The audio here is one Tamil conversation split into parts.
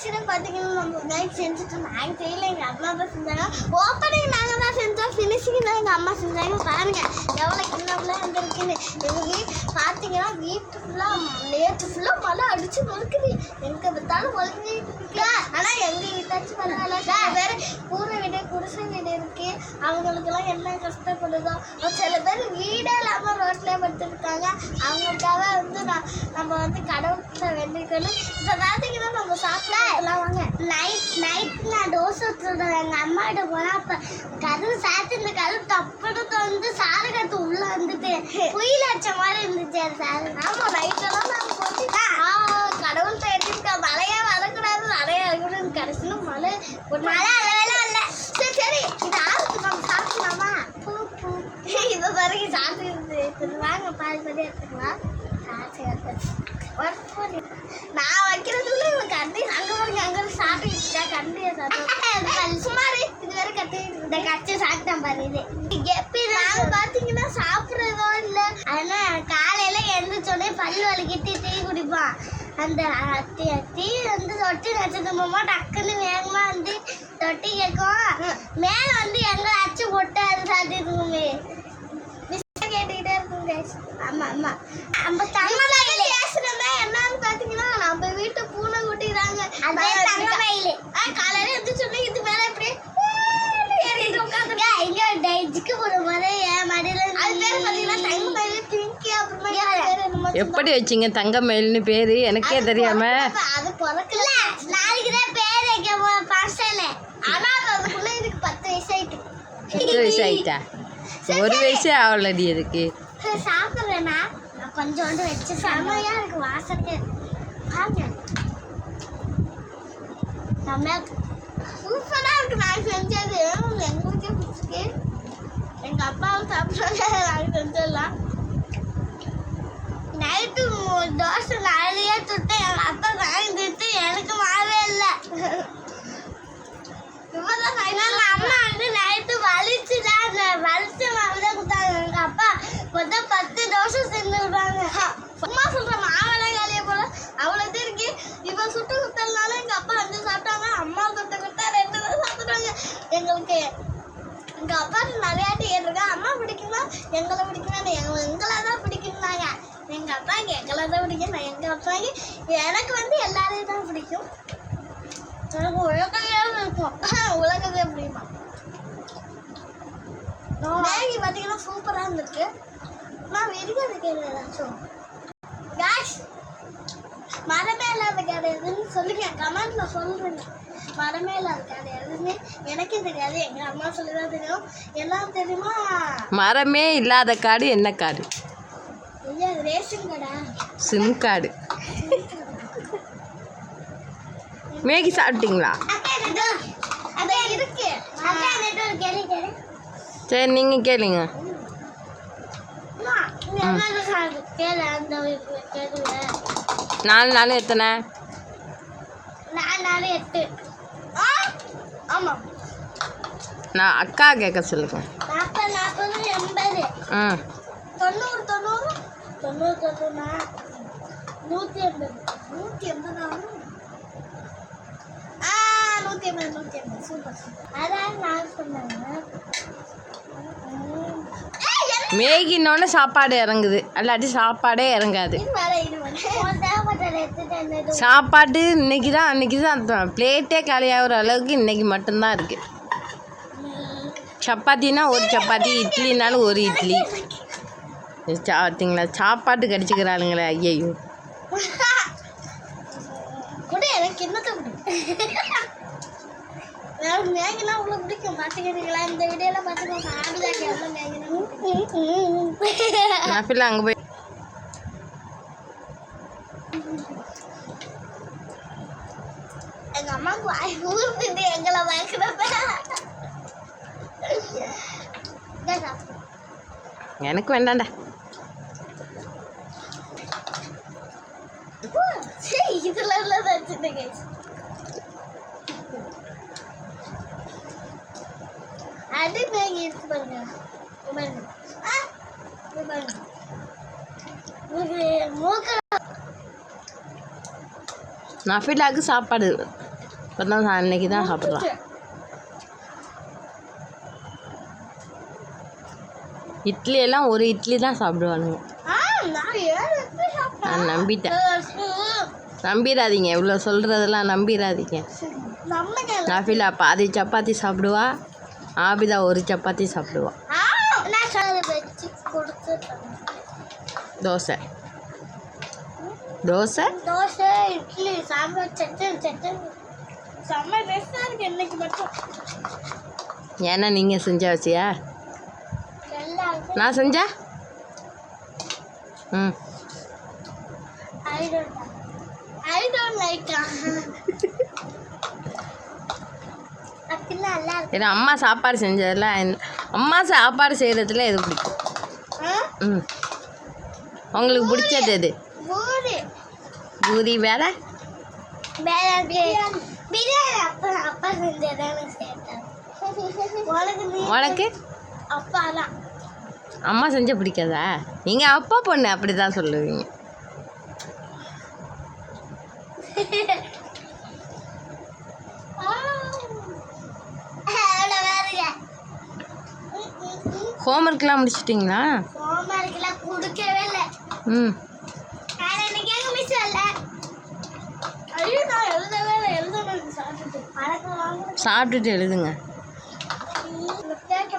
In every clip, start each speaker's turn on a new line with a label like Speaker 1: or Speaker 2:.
Speaker 1: ஆக்சுவலாக பார்த்தீங்கன்னா நம்ம நைட் செஞ்சுட்டு நாங்கள் செய்யல எங்கள் அம்மா தான் செஞ்சாங்க. ஓப்பனிங் நாங்கள் தான் செஞ்சோம். ஃபினிஷிங் தான் எங்கள் அம்மா செஞ்சாங்க. பாருங்க எவ்வளோ கிண்ணம்லாம் வந்துருக்குன்னு எங்கள் வீட் பார்த்தீங்கன்னா வீட்டு ஃபுல்லாக நேற்று ஃபுல்லாக மழை அடித்து முழுக்குது எங்கே பார்த்தாலும் ஒழுங்கிட்டு இருக்கு ஆனால் எங்கள் வீட்டாச்சும் பரவாயில்ல வேறு பேர் கூரை வீடு குடிசை வீடு இருக்குது அவங்களுக்கெல்லாம் என்ன கஷ்டப்படுதோ. சில பேர் வீடே இல்லாமல் ரோட்லேயே படுத்துருக்காங்க. அவங்களுக்காக வந்து நான் நம்ம வந்து கடவுள் வேண்டிக்கணும் இப்போ பார்த்தீங்கன்னா நம்ம சாப்பிடலாம் வாங்க. நைட் நைட் நான் தோசை ஊற்றுறேன் எங்கள் அம்மாட்ட போனால் அப்போ கதவு சாத்தி இந்த கதவு தப்புன்னு வந்து சாறு கத்து உள்ளே வந்துட்டு புயல் அடிச்ச மாதிரி இருந்துச்சு அது சாறு ஆமாம் நைட்டெல்லாம் போட்டு ஆ. கடவுள் தேடிருக்கா மழையே வரக்கூடாது. மழையே வரக்கூடாது கடைசியில் மழை. ஒரு மழை அளவெல்லாம் இல்லை. சரி சரி இது ஆறுக்கு நம்ம சாப்பிடலாமா? பூ பூ. இது வரைக்கும் சாப்பிட்டு வாங்க பாதி பாதி எடுத்துக்கலாம். நான் வைக்கிறதுல கண்டி அங்கே பாருங்க அங்கே சாப்பிட்டு கண்டியை சாப்பிட்டு சுமார் இது வரை கட்டி இந்த கச்சி சாப்பிட்டேன் பாரு இது எப்படி நாங்கள் பார்த்தீங்கன்னா சாப்பிட்றதோ இல்லை ஆனால் காலையில் எழுந்திரிச்சோடனே பல் வலிக்கிட்டு டீ குடிப்பான் அந்த டீ டீ வந்து தொட்டி நட்சத்திரமா டக்குன்னு வேகமாக வந்து தொட்டி கேட்கும் மேலே வந்து எங்கே அச்சு போட்டு அது சாத்திட்டுமே ஆமா நம்ம தமிழ்ல பேசுறமே. என்னன்னு பாத்தீங்கன்னா நம்ம வீட்டு பூனை குட்டி தாங்க அதே தங்க மயில் காலையில எந்திரிச்சோடனே இது மேல இப்படி ஏறிட்டு உட்கார்ந்து இங்க டைஜிக்கு போற மாதிரி என் மடியில அது பேர் பாத்தீங்கன்னா தங்க மயில் பிங்கி அப்புறமா
Speaker 2: எப்படி வச்சிங்க தங்க மயில்னு பேர்? எனக்கே தெரியாம.
Speaker 1: அது பிறக்கல. நாளைக்கு தான் பேர் வைக்க பர்சல ஆனா அது அதுக்குள்ள இதுக்கு பத்து வயசு ஆயிட்டு.
Speaker 2: பத்து வயசு ஆயிட்டா? ஒரு வயசே ஆகலடி அதுக்கு
Speaker 1: சாப்பிட்றேன்னா நான் கொஞ்சோண்டு வச்சு செம்மையா இருக்கு வாசத்தை பாருங்க செம்மையா சூப்பராக இருக்கு நான் செஞ்சது. எங்களுக்கே பிடிச்சிருக்கு. எங்கள் அப்பாவும் சாப்பிட்றாங்க நான் செஞ்சிடலாம் நைட்டு தோசை நாளையே தொட்டு எங்கள் அப்பா வாங்கி திட்டு எனக்கு மாவே இல்லை. இப்பதான் ஃபைனல் அம்மா வந்து நைட்டு வலிச்சுதான் அந்த வலிச்ச மாவு தான் கொடுத்தாங்க. எங்கள் அப்பா மொத்தம் பத்து தோசை செஞ்சிருப்பாங்க அம்மா சொல்ற மாவெல்லாம் காலிய போல. அவ்வளோ இது இருக்கு. இப்போ சுட்டு கொடுத்ததுனால எங்க அப்பா அஞ்சு சாப்பிட்டாங்க. அம்மா சுட்டு கொடுத்தா ரெண்டு தான் சாப்பிடுவாங்க எங்களுக்கு எங்க அப்பா நிறையா கேட்டிருக்கா அம்மா பிடிக்குமா? எங்களை பிடிக்குமா எங்களை எங்களை தான் பிடிக்கும்னாங்க. எங்கள் அப்பாக்கு எங்களை தான் பிடிக்கும் நான் எங்கள் அப்பாக்கு எனக்கு வந்து எல்லாரையும் தான் பிடிக்கும். எனக்கு உலகமே இருக்கும் உலகமே பிடிக்கும். மேகி பார்த்தீங்கன்னா சூப்பராக இருந்திருக்கு. நான் வெடிக்காது கேள்வி ஏதாச்சும் கேஷ் மரமே இல்லாத கடை எதுன்னு சொல்லுங்க கமெண்ட்ல சொல்றேங்க மரமே இல்லாத கடை எதுன்னு எனக்கே தெரியாது எங்க அம்மா சொல்லி தான் தெரியும் எல்லாம் தெரியுமா
Speaker 2: மரமே இல்லாத காடு என்ன காடு
Speaker 1: ரேஷன் கடை
Speaker 2: சிம் காடு மேகி சாப்பிட்டீங்களா சரி நீங்கள் கேளுங்க
Speaker 1: நாலு கேளு அந்த
Speaker 2: நாலு நாள் எத்தனை?
Speaker 1: நான் எட்டு ஆ
Speaker 2: நான் அக்கா கேட்க சொல்லுங்க.
Speaker 1: நாற்பது எண்பது
Speaker 2: ம்
Speaker 1: நூற்றி எண்பது ஆ. நூற்றி எண்பது நூற்றி எண்பது சூப்பர் அதான் நான் சொன்னாங்க ஏய்,
Speaker 2: சாப்பாடு இறங்குது. அல்லாட்டி சாப்பாடே இறங்காது. சாப்பாடு இன்னைக்கு தான் அன்னைக்கு தான் பிளேட்டே காலியாகிற அளவுக்கு இன்னைக்கு மட்டும்தான் இருக்குது சப்பாத்தினா ஒரு சப்பாத்தி இட்லினாலும் ஒரு இட்லி. சா பார்த்தீங்களா சாப்பாட்டு கடிச்சுக்கிறாளுங்களே ஐயையோ.
Speaker 1: எனக்கு என்னத்தை பிடிக்கும் எனக்கு மேகினா அவ்வளோ பிடிக்கும் பார்த்துக்கிறீங்களா இந்த வீடியோவில் பார்த்துக்கோங்க சாப்பிடாங்க எவ்வளோ மேகினா
Speaker 2: நான் பிள்ளை அங்கே போய்
Speaker 1: எங்கள் அம்மாவுக்கு வாய் ஊறுது எங்களை வாய்க்கிறப்ப
Speaker 2: எனக்கு வேண்டாம்டா
Speaker 1: இதுல உள்ளது வச்சுருங்க அது மேகி இருக்கு பாருங்க.
Speaker 2: நஃபிலாவுக்கு சாப்பாடு இப்போ தான் அன்னைக்கு தான் சாப்பிட்லாம். இட்லி எல்லாம் ஒரு இட்லி தான் சாப்பிடுவானுங்க.
Speaker 1: நான்
Speaker 2: நம்பிட்டேன். நம்பிடாதீங்க இவ்வளோ சொல்கிறதெல்லாம் நம்பிடாதீங்க. நாஃபிலா பாதி சப்பாத்தி சாப்பிடுவா ஆபிதா ஒரு சப்பாத்தி சாப்பிடுவா.
Speaker 1: ஆ, நான் சொன்னதை வச்சு கொடுத்துட்டேன்.
Speaker 2: தோசை. தோசை?
Speaker 1: தோசை இட்லி சாம்பார் சட்னி சட்னி. செம்ம டேஸ்டாக இருக்கு இன்னைக்கு மட்டும்.
Speaker 2: ஏன்னா நீங்கள் செஞ்ச வச்சியா? நான் செஞ்சா? ம்.
Speaker 1: I don't I don't like
Speaker 2: ஏன்னா அம்மா சாப்பாடு செஞ்சதில்ல இந்த- அம்மா சாப்பாடு செய்கிறதுல எது பிடிக்கும்? ம். உங்களுக்கு பிடிச்சது எது?
Speaker 1: பூரி.
Speaker 2: வேற?
Speaker 1: உனக்கு
Speaker 2: அம்மா செஞ்ச பிடிக்காதா? நீங்கள் அப்பா பொண்ணு அப்படி தான் சொல்லுவீங்க. ஹோம்ஒர்க்லாம் முடிச்சிட்டிங்களா?
Speaker 1: ஹோம்ஒர்க்லாம் கொடுக்கவே இல்லை.
Speaker 2: ம்.
Speaker 1: நான் இன்னைக்கு எங்க மிஸ் வரல ஐயோ நான் எழுதவே இல்லை. எழுதணும் சாப்பிட்டு பழக்கம் வாங்க
Speaker 2: சாப்பிட்டுட்டு எழுதுங்க.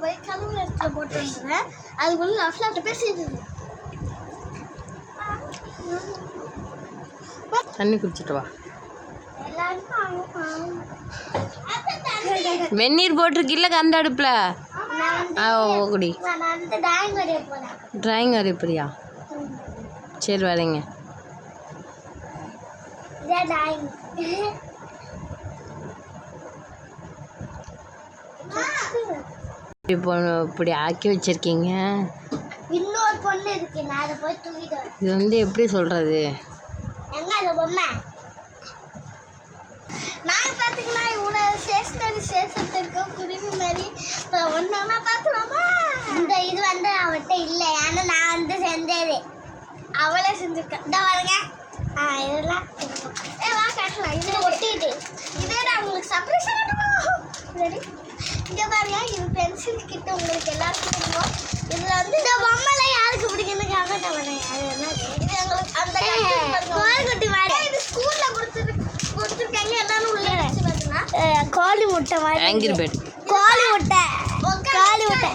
Speaker 1: போய் கதவு இடத்துல போட்டு வந்துடுறேன் அதுக்குள்ள லஃப்லாட்ட பேசிட்டு இருந்தேன்.
Speaker 2: தண்ணி குடிச்சிட்டு வா. வெந்நீர் போட்டிருக்கில்ல கந்த அடுப்பில்?
Speaker 1: நான் வந்து-
Speaker 2: ஆ ஓ குடி.
Speaker 1: நான் வந்து டிராயிங் வரைய போறேன்.
Speaker 2: ட்ராயிங் வரையப்பிரியா சரி வரேங்க. இப்படி பொ- இப்படி ஆக்கி வச்சுருக்கீங்க.
Speaker 1: இன்னொரு பொண்ணு இருக்கு. நான் அதை போய் தூக்கிட்டு
Speaker 2: இது வந்து எப்படி சொல்கிறது
Speaker 1: எங்க அந்த பொம்மை? நாங்க பாத்தீங்கன்னா இவ்வளோ ஸ்டேஷனரி சேர்த்துட்டு குருவி மாதிரி இப்போ ஒன்றா பார்க்கலாமா? இந்த இது வந்து அவட்ட இல்லை. ஏன்னா நான் வந்து செஞ்சது. அவளே செஞ்சிருக்கேன் இந்த பாருங்க. ஆ இதெல்லாம். ஏ வா காட்டலாம் இது ஒட்டிட்டு. இதே நான் உங்களுக்கு சர்ப்ரைஸ் ரெடி. இங்க பாருங்க இது பென்சில் கிட்ட உங்களுக்கு எல்லாருக்கும் பிடிக்கும் இதுல வந்து இந்த பொம்மைல யாருக்கு பிடிக்கும்னு கமெண்ட் பண்ணுங்க அது என்ன? இது எங்களுக்கு அந்த மாதிரி இது ஸ்கூல்ல கொடுத்துரு கொடுத்துருக்காங்க எல்லாரும் உள்ள வச்சு பாத்தீங்கன்னா கோழி முட்டை மாதிரி
Speaker 2: ஆங்கிரி பேட்
Speaker 1: கோழி முட்டை. கோழி முட்டை.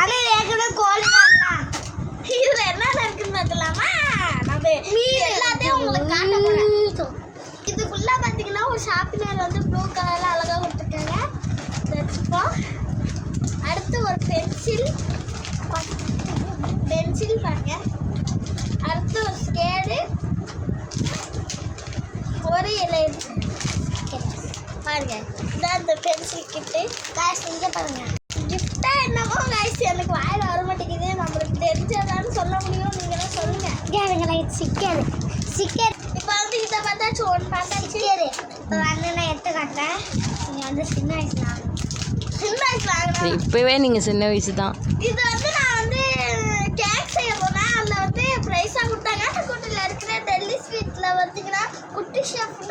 Speaker 1: ஆனா இது ஏற்கனவே கோழி தான். இதுல என்ன இருக்குன்னு பார்க்கலாமா? நம்ம எல்லாத்தையும் உங்களுக்கு காட்ட போறேன். இதுக்குள்ள பாத்தீங்கன்னா ஒரு ஷாப்பினர் வந்து ப்ளூ கலர்ல அழகா கொடுத்துருக்காங்க. இதை வச்சுப்போம் அடுத்து ஒரு பென்சில் பென்சில் பாருங்க. அடுத்து ஒரு ஸ்கேடு ஒரு இலை பாருங்க. இதான் அந்த பென்சில் கிட்டு காய்ஸ் இங்கே பாருங்க. கிஃப்டா என்னமோ காய்ஸ் எனக்கு வாயில வர மாட்டேங்குது. நம்மளுக்கு தெரிஞ்சதான்னு சொல்ல முடியும் நீங்களும் சொல்லுங்க. கேளுங்களா இது சிக்கரு சிக்கர் இப்போ வந்து இதை பார்த்தாச்சு ஒன்று பார்த்தா சிக்கரு இப்போ வந்து நான் எடுத்து காட்டேன் நீங்கள் வந்து சின்ன வயசு சின்ன வயசு வாங்கினேன்
Speaker 2: இப்போவே நீங்கள் சின்ன வயசு தான்
Speaker 1: இது வந்து நான் வந்து கேக் செய்ய போனேன் அதில் வந்து ப்ரைஸாக கொடுத்தாங்க. கூட்டில் இருக்கிற டெல்லி ஸ்வீட்டில் பார்த்தீங்கன்னா குட்டி ஷெஃப்னு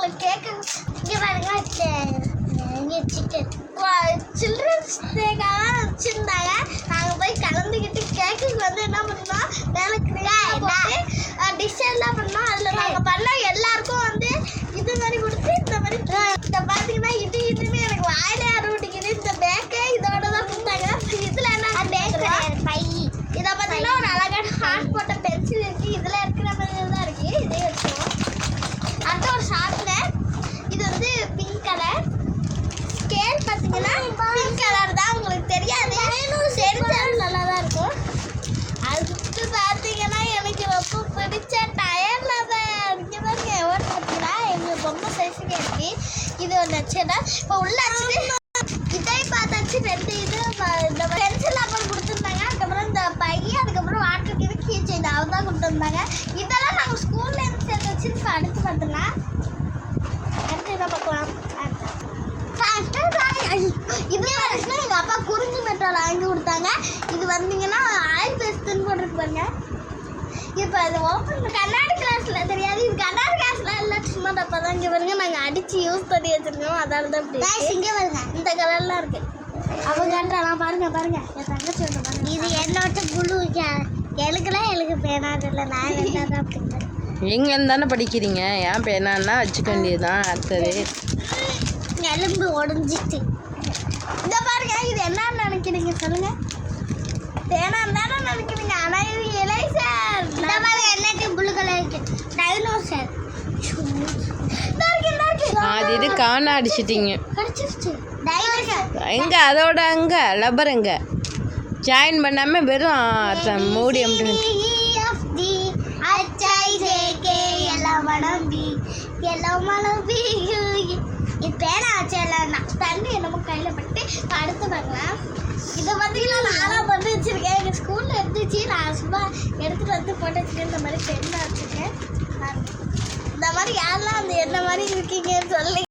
Speaker 1: ஒன்று தந்துருந்தாங்க அவங்களுக்கு இங்கே பாருங்க சில்ட்ரன்ஸ் டேக்காக வச்சுருந்தாங்க. நாங்கள் போய் கலந்துக்கிட்டு கேக்குக்கு வந்து என்ன பண்ணோம் மேலே கிரீம் போட்டு டிஷ் எல்லாம் பண்ணோம் அதில் நாங்கள் பண்ண எல்லாருக்கும் வந்து இது மாதிரி கொடுத்து இந்த மாதிரி இந்த பார்த்தீங்கன்னா இது இதுன்னு எனக்கு வாயிலே அறுவட்டிக்குது இந்த பேக்கே இதோட தான் கொடுத்தாங்க இதில் என்ன பேக் பை இதை பார்த்தீங்கன்னா ஒரு அழகான ஹார்ட் போட்ட பென்சில் இருக்குது இதில் இருக்கிற மாதிரி தான் இருக்குது இதே வச்சுக்கோம் அடுத்து ஒரு ஷார்ப்னர் இது வந்து பிங்க் கலர் ஸ்கேல் பார்த்தீங்கன்னா பிங்க் கலர் தான் உங்களுக்கு தெரியாது தெரிஞ்சாலும் நல்லா தான் இருக்கும் அடுத்து பார்த்தீங்கன்னா எனக்கு ரொம்ப பிடிச்ச டயர் லவர் இங்கே பாருங்க எவ்வளோ பார்த்தீங்கன்னா எங்கள் பொம்மை சைஸுக்கு இருக்கு. இது ஒன்று வச்சுன்னா இப்போ உள்ள வச்சுட்டு இதை பார்த்தாச்சு ரெண்டு இது இந்த பென்சில் அப்புறம் கொடுத்துருந்தாங்க. அதுக்கப்புறம் இந்த பையன் அதுக்கப்புறம் வாட்டர் இது கீச்சு இது அவங்க தான் கொடுத்துருந்தாங்க இதெல்லாம் நாங்கள் ஸ்கூல்ல இருந்து சேர்த்து வச்சு இப்போ அடுத்து பார்த்தோம்னா அடுத்து என்ன பார்க்கலாம் இது எங்கள் அப்பா குறிஞ்சி மெட்ரோல் வாங்கி கொடுத்தாங்க. இது வந்தீங்கன்னா ஆயில் பேஸ்ட்டுன்னு போட்டுருக்கு பாருங்க. இப்போ அது ஓப்பன் கண்ணாடி கிளாஸ்ல தெரியாது. இது கண்ணாடி கிளாஸ்ல இல்லை சும்மா டப்பா தான் இங்கே பாருங்க. நாங்கள் அடிச்சு யூஸ் பண்ணி வச்சிருக்கோம். அதால தான் இப்படி இங்கே பாருங்க. இந்த கலர்லாம் இருக்கு. அவங்க கண்டுறான் பாருங்க பாருங்க. என் தங்கச்சி வந்து பாருங்க. இது என்னோட குழு எழுக்கலாம் எழுக்கு பேனாதில்ல நான் ரெண்டாவது அப்படிங்கிறேன்
Speaker 2: எங்கேருந்து தானே படிக்கிறீங்க? ஏன் பேனான்னா வச்சுக்க வேண்டியதுதான். அடுத்தது
Speaker 1: எலும்பு உடஞ்சிட்டு இந்த பாருங்க இது என்னன்னு நினைக்கிறீங்க சொல்லுங்க தேனான்னு தானே நினைக்கிறீங்க ஆனால் இது இலை சார் இந்த பாருங்க என்னட்டு புளு கலர் டைனோசர்
Speaker 2: அது இது காண அடிச்சிட்டீங்க. எங்க? அதோட அங்க. லப்பர் எங்க ஜாயின் பண்ணாமல் வெறும் மூடி
Speaker 1: பேனா வச்சலாம் தண்ணி என்னமோ கையில் பட்டு அடுத்து பார்க்கலாம் இதை பார்த்தீங்கன்னா நானாக பண்ணி வச்சிருக்கேன். எங்கள் ஸ்கூலில் இருந்துச்சு. நான் சும்மா எடுத்துகிட்டு வந்து போட்டு வச்சுருக்கேன் இந்த மாதிரி பெண்ணாக வச்சுருக்கேன் இந்த மாதிரி யாரெல்லாம் அந்த என்ன மாதிரி இருக்கீங்கன்னு சொல்லி